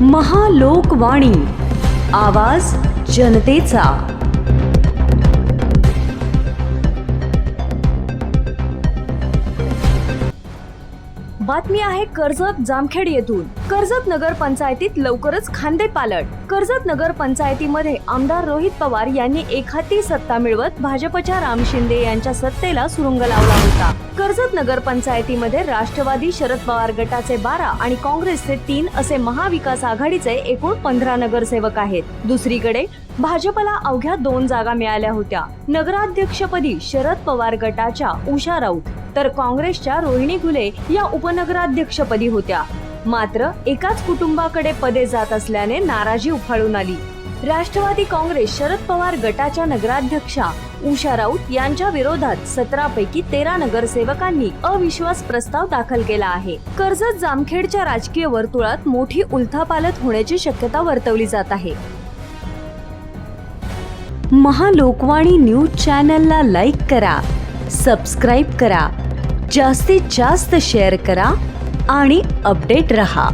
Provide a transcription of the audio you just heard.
महालोकवाणी. आवाज जनतेचा. बातमी आहे कर्जत जामखेड येथून. कर्जत नगर पंचायतीत लवकरच खांदे पालट. कर्जत नगर पंचायतीमध्ये आमदार रोहित पवार यांनी एखादी सत्ता मिळवत भाजपच्या राम शिंदे यांच्या सत्तेला सुरुंग लावला होता. कर्जत नगर पंचायतीमध्ये राष्ट्रवादी शरद पवार गटाचे बारा आणि काँग्रेसचे तीन असे महाविकास आघाडीचे एकूण पंधरा नगरसेवक आहेत. दुसरीकडे भाजपला अवघ्या दोन जागा मिळाल्या होत्या. नगराध्यक्षपदी शरद पवार गटाच्या उषा राऊत. तर काँग्रेसच्या रोहिणी घुले या उपनगराध्यक्षपदी होत्या. मात्र एकाच कुटुंबाकडे पदे जात असल्याने नाराजी उफाळून आली. राष्ट्रवादी काँग्रेस शरद पवार गटाच्या नगराध्यक्षा उषा राऊत यांच्या विरोधात सतरा पैकी तेरा नगरसेवकांनी अविश्वास प्रस्ताव दाखल केला आहे. कर्जत जामखेडच्या राजकीय वर्तुळात मोठी उलथापालत होण्याची शक्यता वर्तवली जात आहे. महालोकवाणी न्यूज चॅनलला लाईक करा. सबस्क्राईब करा जास्तीत जास्त शेअर करा आणि अपडेट रहा.